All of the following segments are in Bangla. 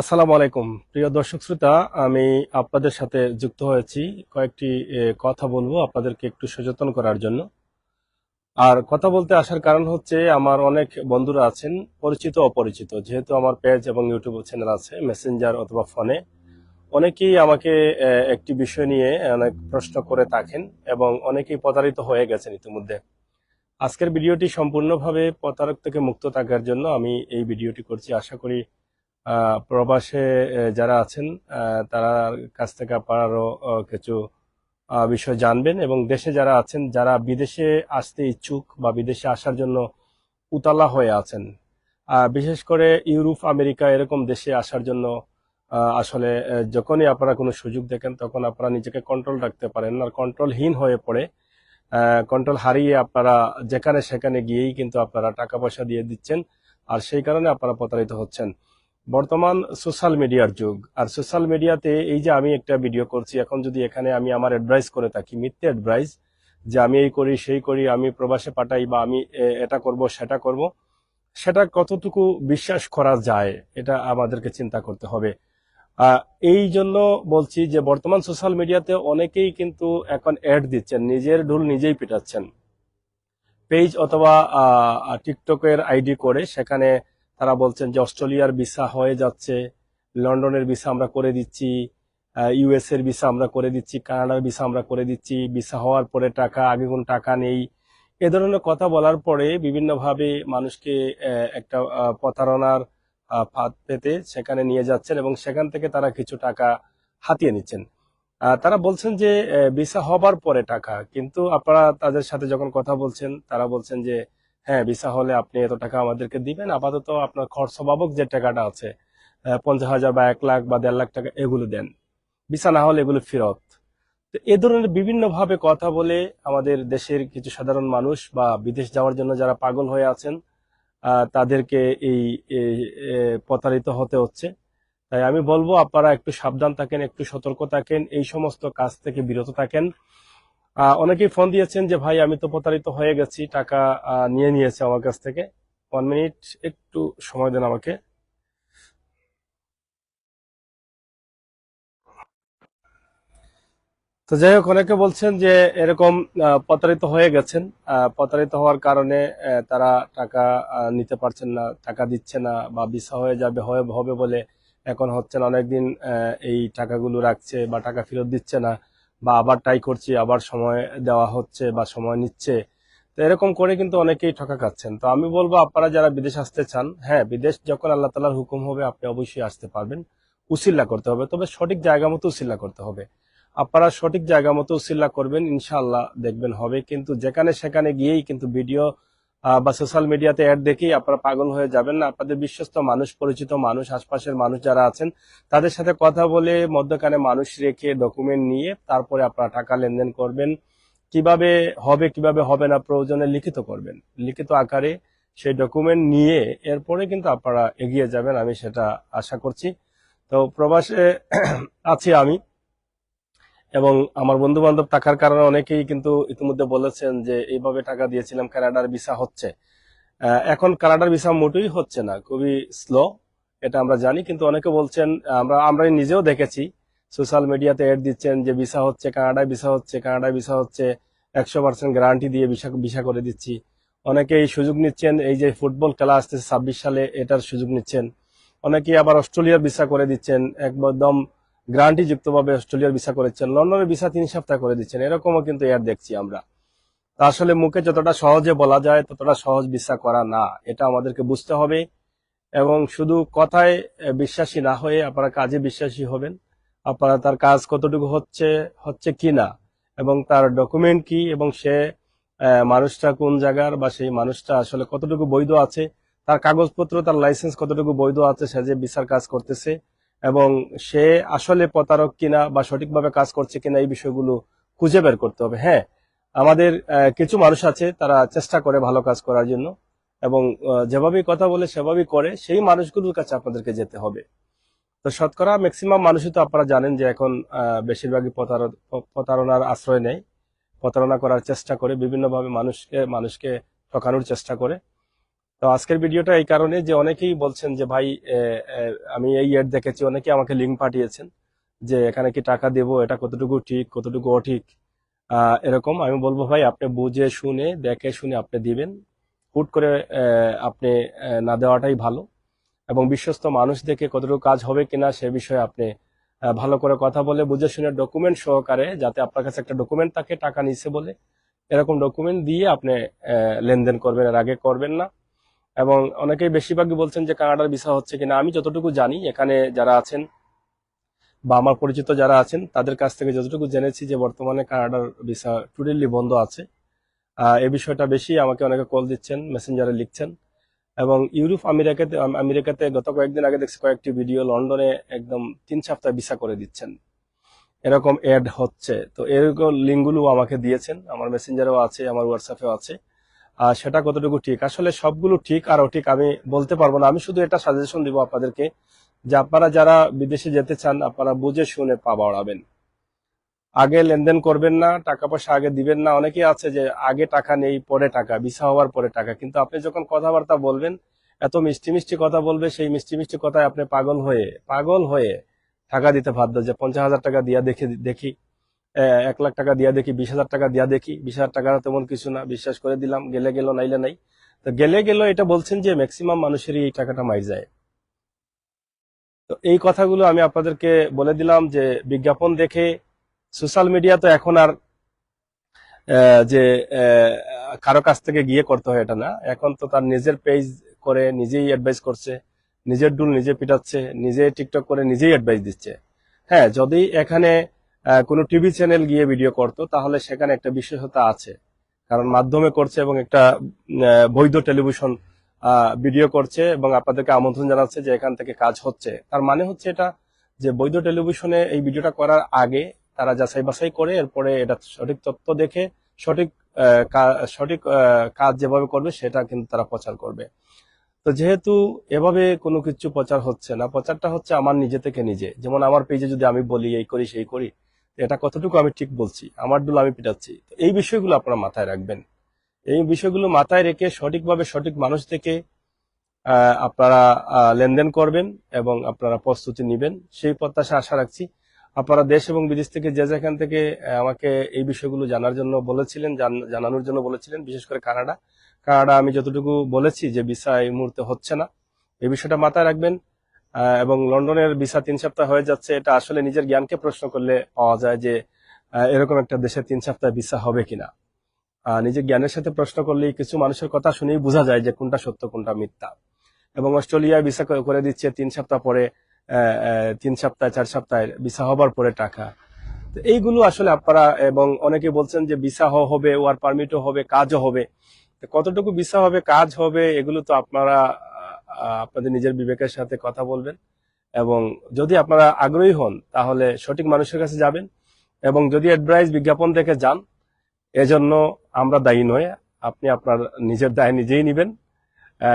আসসালামু আলাইকুম। প্রিয় দর্শক শ্রোতা, আমি আপনাদের সাথে যুক্ত হয়েছি। কয়েকটি কথা বলব আপনাদেরকে একটু সচেতন করার জন্য। আর কথা বলতে আসার কারণ হচ্ছে, আমার অনেক বন্ধুরা আছেন, পরিচিত অপরিচিত। যেহেতু আমার পেজ এবং ইউটিউব চ্যানেল আছে মেসেঞ্জার অথবা ফোনে, অনেকেই আমাকে একটি বিষয় নিয়ে অনেক প্রশ্ন করে থাকেন এবং অনেকেই প্রতারিত হয়ে গেছেন ইতিমধ্যে। আজকের ভিডিওটি সম্পূর্ণভাবে প্রতারক থেকে মুক্ত থাকার জন্য আমি এই ভিডিওটি করছি। আশা করি প্রবাসে যারা আছেন তারা কাছ থেকে আপনারা আরও আহ, কিছু বিষয় জানবেন এবং দেশে যারা আছেন যারা বিদেশে আসতে ইচ্ছুক বা বিদেশে আসার জন্য উতালা হয়ে আছেন বিশেষ করে ইউরোপ আমেরিকা এরকম দেশে আসার জন্য আসলে যখনই আপনারা কোনো সুযোগ দেখেন তখন আপনারা নিজেকে কন্ট্রোল রাখতে পারেন আর কন্ট্রোলহীন হয়ে পড়ে কন্ট্রোল হারিয়ে আপনারা যেখানে সেখানে গিয়েই কিন্তু আপনারা টাকা পয়সা দিয়ে দিচ্ছেন আর সেই কারণে আপনারা প্রতারিত হচ্ছেন। বর্তমান সোশ্যাল মিডিয়ার যুগ। আর সোশ্যাল মিডিয়াতে এই যে আমি একটা ভিডিও করছি, এখন যদি এখানে আমি আমার অ্যাডভাইস করে থাকি, মিথ্যে অ্যাডভাইস যে আমি এই করি, সেই করি, আমি প্রবাসে পাঠাই বা আমি এটা করব, সেটা করব, সেটা কতটুকু বিশ্বাস করা যায়, এটা আমাদেরকে চিন্তা করতে হবে। এই জন্য বলছি যে বর্তমান সোশ্যাল মিডিয়াতে অনেকেই কিন্তু এখন অ্যাড দিচ্ছেন, নিজের ঢুল নিজেই পিটাচ্ছেন। পেজ অথবা টিকটকের আইডি করে সেখানে তারা বলছেন যে অস্ট্রেলিয়ার ভিসা হয়ে যাচ্ছে, লন্ডনের ভিসা আমরা করে দিচ্ছি ইউএস এর ভিসা আমরা করে দিচ্ছি, কানাডার ভিসা আমরা করে দিচ্ছি, ভিসা হওয়ার পরে টাকা আগে কোন টাকা নেই। এ ধরনের কথা বলার পরে বিভিন্নভাবে মানুষকে একটা প্রতারণার ফাঁদ পেতে সেখানে নিয়ে যাচ্ছেন এবং সেখান থেকে তারা কিছু টাকা হাতিয়ে নিচ্ছেন। তারা বলছেন যে ভিসা হবার পরে টাকা, কিন্তু আপনারা তাদের সাথে যখন কথা বলছেন, তারা বলছেন যে হ্যাঁ ভিসা হলে আপনি এত টাকা আমাদেরকে দিবেন। আপাতত আপনার খরচ বাবক যে টাকাটা আছে পঞ্চাশ হাজার বা এক লাখ বা দেড় লাখ টাকা এগুলো দেন। ভিসা না হলে এগুলো ফেরত। তো এ ধরনের বিভিন্ন ভাবে কথা বলে আমাদের দেশের কিছু সাধারণ মানুষ বা বিদেশ যাওয়ার জন্য যারা পাগল হয়ে আছেন তাদেরকে এই প্রতারিত হতে হচ্ছে। তাই আমি বলব, আপনারা একটু সাবধান থাকেন, একটু সতর্ক থাকেন, এই সমস্ত কাজ থেকে বিরত থাকেন। অনেকেই ফোন দিয়েছেন যে ভাই আমি তো প্রতারিত হয়ে গেছি টাকা নিয়ে নিয়েছে আমার কাছ থেকে। ওয়ান মিনিট একটু সময় দেন আমাকে। তো যাই হোক অনেকে বলছেন যে এরকম প্রতারিত হয়ে গেছেন। প্রতারিত হওয়ার কারণে তারা টাকা নিতে পারছেন না টাকা দিচ্ছে না বা ভিসা হয়ে যাবে হবে বলে এখন হচ্ছেন অনেকদিন আহ, এই টাকাগুলো রাখছে বা টাকা ফেরত দিচ্ছে না। বা আবার ট্রাই করছি, আবার সময় দেওয়া হচ্ছে বা সময় নিচ্ছে। তো এরকম করে কিন্তু অনেকেই ঠকা খাচ্ছেন। তো আমি বলব, আপনারা যারা বিদেশ আসতে চান হ্যাঁ বিদেশ যখন আল্লাহ তালার হুকুম হবে, আপনি অবশ্যই আসতে পারবেন। উসিল্লা করতে হবে। তবে সঠিক জায়গা মতো উসিল্লা করতে হবে। আপনারা সঠিক জায়গা মতো উসিল্লা করবেন, ইনশাআল্লাহ দেখবেন হবে। কিন্তু যেখানে সেখানে গিয়েই কিন্তু ভিডিও বা সোশ্যাল মিডিয়াতে অ্যাড দেখেই আপনারা পাগল হয়ে যাবেন না। আপনাদের বিশ্বস্ত মানুষ, পরিচিত মানুষ, আশপাশের মানুষ যারা আছেন, তাদের সাথে কথা বলে মধ্যখানে মানুষ রেখে ডকুমেন্ট নিয়ে তারপরে আপনারা টাকা লেনদেন করবেন। কীভাবে হবে কীভাবে হবে না প্রয়োজনে লিখিত করবেন। লিখিত আকারে সেই ডকুমেন্ট নিয়ে এরপরে কিন্তু আপনারা এগিয়ে যাবেন, আমি সেটা আশা করছি। তো প্রবাসে আছি আমি। এবং আমার বন্ধু বান্ধব টাকার কারণে অনেকেই কিন্তু ইতিমধ্যে বলেছেন যে, এইভাবে টাকা দিয়েছিলাম, কানাডার ভিসা হচ্ছে। এখন কানাডার ভিসা মোটেই হচ্ছে না, খুবই স্লো এটা আমরা জানি। কিন্তু অনেকে বলছেন, আমরা আমরা নিজেও দেখেছি, সোশ্যাল মিডিয়াতে এড দিচ্ছেন যে, ভিসা হচ্ছে, কানাডায় ভিসা হচ্ছে, কানাডায় ভিসা হচ্ছে, একশো পার্সেন্ট গ্যারান্টি দিয়ে ভিসা ভিসা করে দিচ্ছি। অনেকেই সুযোগ নিচ্ছেন, এই যে ফুটবল খেলা আসতেছে ছাব্বিশ সালে, এটার সুযোগ নিচ্ছেন। অনেকেই আবার অস্ট্রেলিয়ার ভিসা করে দিচ্ছেন, একদম গ্যারান্টি যুক্ত ভাবে অস্ট্রেলিয়ার ভিসা করেছেন, লন্ডনের ভিসা তিন সপ্তাহ করে দিচ্ছেন, এরকমও কিন্তু এর দেখছি আমরা। তা আসলে মুখে যতটা সহজে বলা যায়, ততটা সহজ ভিসা করা না, এটা আমাদেরকে বুঝতে হবে। এবং শুধু কথায় বিশ্বাসী না হয়ে আপনারা কাজে বিশ্বাসী হবেন, আপনারা তার কাজ কতটুকু হচ্ছে হচ্ছে কি না, এবং তার ডকুমেন্ট কি, এবং সে মানুষটা কোন জায়গার, বা সেই মানুষটা আসলে কতটুকু বৈধ আছে, তার কাগজপত্র, তার লাইসেন্স কতটুকু বৈধ আছে, সে যে বিচার কাজ করতেছে এবং সে আসলে প্রতারক কিনা বা সঠিকভাবে কাজ করছে কিনা এই বিষয়গুলো খুঁজে বের করতে হবে। হ্যাঁ আমাদের কিছু মানুষ আছে তারা চেষ্টা করে ভালো কাজ করার জন্য এবং যেভাবেই কথা বলে সেভাবেই করে, সেই মানুষগুলোর কাছে আপনাদেরকে যেতে হবে। তো শতকরা ম্যাক্সিমাম মানুষই তো আপনারা জানেন যে এখন বেশিরভাগই প্রতার- প্রতারণার আশ্রয় নেয়। প্রতারণা করার চেষ্টা করে, বিভিন্নভাবে মানুষকে মানুষকে ঠকানোর চেষ্টা করে। তো আজকের ভিডিওটা এই কারণে যে অনেকেই বলছেন যে, ভাই আমি এই এড দেখেছি। অনেকে আমাকে লিঙ্ক পাঠিয়েছেন যে, এখানে কি টাকা দেব? এটা কতটুকু ঠিক, কতটুকু অঠিক? এরকম আমি বলব, ভাই, আপনি বুঝে শুনে, দেখে শুনে আপনি দিবেন। হুট করে আপনি না দেওয়াটাই ভালো এবং বিশ্বস্ত মানুষ দেখে কতটুকু কাজ হবে কিনা সে বিষয়ে আপনি ভালো করে কথা বলে, বুঝে শুনে ডকুমেন্ট সহকারে যাতে আপনার কাছে একটা ডকুমেন্ট থাকে, টাকা নিছে বলে, এরকম ডকুমেন্ট দিয়ে আপনি লেনদেন করবেন। এর আগে করবেন না। এবং অনেকেই বেশিরভাগই বলছেন যে কানাডার ভিসা হচ্ছে কিনা। আমি যতটুকু জানি, এখানে যারা আছেন বা আমার পরিচিত যারা আছেন, তাদের কাছ থেকে যতটুকু জেনেছি যে বর্তমানে কানাডার ভিসা টুডেলি বন্ধ আছে। এই বিষয়টা বেশি আমাকে অনেকে কল দিচ্ছেন, মেসেঞ্জারে লিখছেন এবং ইউরোপ, আমেরিকাতে আমেরিকাতে গত কয়েকদিন আগে দেখছি কয়েকটি ভিডিও লন্ডনে একদম তিন সপ্তাহ ভিসা করে দিচ্ছেন। এরকম অ্যাড হচ্ছে। তো এরকম লিঙ্কগুলো আমাকে দিয়েছেন। আমার মেসেঞ্জারেও আছে, আমার হোয়াটসঅ্যাপেও আছে। সেটা কতটুকু ঠিক? আসলে সবগুলো ঠিক আর ঠিক, আমি বলতে পারব না। আমি শুধু এটা সাজেশন দিব আপনাদেরকে, যে আপনারা যারা বিদেশে যেতে চান, আপনারা বুঝে শুনে পা বাড়াবেন। আগে লেনদেন করবেন না, টাকা পয়সা আগে দিবেন না। অনেকে আছে যে আগে টাকা নেই, পরে টাকা, ভিসা হওয়ার পরে টাকা। কিন্তু আপনি যখন কথাবার্তা বলবেন, এত মিষ্টি মিষ্টি কথা বলবে, সেই মিষ্টি মিষ্টি কথায় আপনি পাগল হয়ে পাগল হয়ে টাকা দিতে বাধ্য, যে পঞ্চাশ হাজার টাকা দিয়া দেখি দেখি। এক লাখ টাকা দিয়া দেখি, বিশ হাজার টাকা দিয়া দেখি। বিশ হাজার টাকা তেমন কিছু না, বিশ্বাস করে দিলাম, গেলে গেল, নাইলে নাই। তো গেলে গেল, এটা বলছেন যে ম্যাক্সিমাম মানুষেরই এই টাকাটা মাই যায়। তো এই কথাগুলো আমি আপনাদেরকে বলে দিলাম যে, বিজ্ঞাপন দেখে সোশ্যাল মিডিয়া তো এখন আর যে কারও কাছ থেকে গিয়ে করতে হয় এটা না। এখন তো তার নিজের পেজ করে নিজেই অ্যাডভাইস করছে, নিজের ডুল নিজে পিটাচ্ছে, নিজে টিকটক করে নিজেই অ্যাডভাইস দিচ্ছে। হ্যাঁ যদি এখানে কোনো টিভি চ্যানেল গিয়ে ভিডিও করতো, তাহলে সেখানে একটা বিশেষতা আছে। কারণ মাধ্যমে করছে এবং একটা বৈধ টেলিভিশন ভিডিও করছে এবং আপনাদেরকে আমন্ত্রণ জানাচ্ছে যে এখান থেকে কাজ হচ্ছে। তার মানে হচ্ছে এটা যে বৈধ টেলিভিশনে এই ভিডিওটা করার আগে তারা যাচাই বাছাই করে, এরপরে এটা সঠিক তথ্য দেখে, সঠিক সঠিক কাজ যেভাবে করবে সেটা কিন্তু তারা প্রচার করবে। তো যেহেতু এভাবে কোনো কিছু প্রচার হচ্ছে না, প্রচারটা হচ্ছে আমার নিজে থেকে নিজে। যেমন আমার পেজে যদি আমি বলি, এই করি, সেই করি এটা কতটুকু আমি ঠিক বলছি? আমার ডুল আমি পিটাচ্ছি। এই বিষয়গুলো আপনারা মাথায় রাখবেন। এই বিষয়গুলো মাথায় রেখে সঠিকভাবে সঠিক মানুষ থেকে আপনারা লেনদেন করবেন এবং আপনারা প্রস্তুতি নেবেন। সেই প্রত্যাশা আশা রাখছি। আপনারা দেশ এবং বিদেশ থেকে যে যেখান থেকে আমাকে এই বিষয়গুলো জানার জন্য বলেছিলেন জানানোর জন্য বলেছিলেন, বিশেষ করে কানাডা। কানাডা আমি যতটুকু বলেছি যে ভিসা এই মুহূর্তে হচ্ছে না। এই বিষয়টা মাথায় রাখবেন। এবং লন্ডনের ভিসা তিন সপ্তাহ হয়ে যাচ্ছে, এটা আসলে নিজের জ্ঞানকে প্রশ্ন করলে পাওয়া যায় যে এরকম একটা দেশে তিন সপ্তাহ ভিসা হবে কিনা। নিজের জ্ঞানের সাথে প্রশ্ন করলেই কিছু মানুষের কথা শুনেই বোঝা যায় যে, কোনটা সত্য, কোনটা মিথ্যা। এবং অস্ট্রেলিয়ায় ভিসা করে- দিচ্ছে তিন সপ্তাহ পরে তিন সপ্তাহ, চার সপ্তাহের ভিসা হবার পরে টাকা। এইগুলো আসলে আপনারা এবং অনেকে বলছেন যে, ভিসা হবে, ওয়ার পারমিটও হবে, কাজও হবে। কতটুকু ভিসা হবে, কাজ হবে, এগুলো তো আপনারা আপনাদের নিজের বিবেকের সাথে কথা বলবেন এবং যদি আপনারা আগ্রহী হন, তাহলে সঠিক মানুষের কাছে যাবেন এবং যদি অ্যাডভাইস বিজ্ঞাপন দেখে যান, এজন্য আমরা দায়ী নয়। আপনি আপনার নিজের দায় নিজেই নেবেন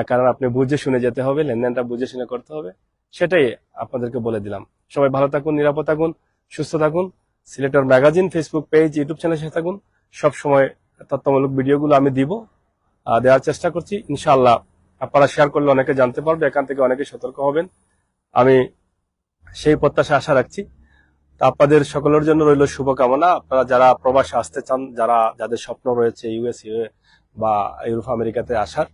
কারণ আপনি বুঝে শুনে যেতে হবে, লেনদেনটা বুঝে শুনে করতে হবে। সেটাই আপনাদেরকে বলে দিলাম। সবাই ভালো থাকুন, নিরাপদ থাকুন, সুস্থ থাকুন। সিলেটর ম্যাগাজিন ফেসবুক পেজ ইউটিউব চ্যানেলের সাথে থাকুন। সবসময় তথ্যমূলক ভিডিওগুলো আমি দিব দেওয়ার চেষ্টা করছি। ইনশাআল্লাহ আপনারা শেয়ার করলে অনেকে জানতে পারবে, এখান থেকে অনেকে সতর্ক হবেন। আমি সেই প্রত্যাশা আশা রাখছি। তা আপনাদের সকলের জন্য রইল শুভকামনা। আপনারা যারা প্রবাসে আসতে চান, যারা, যাদের স্বপ্ন রয়েছে ইউএস বা ইউরোপ আমেরিকাতে আসার,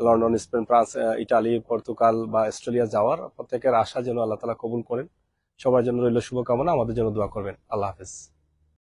London, Spain, France Italy, Portugal বা অস্ট্রেলিয়া যাওয়ার, প্রত্যেকের আশা যেন আল্লাহ তালা কবুল করেন। সবার জন্য রইল শুভকামনা। আমাদের জন্য দোয়া করবেন। আল্লাহ হাফেজ।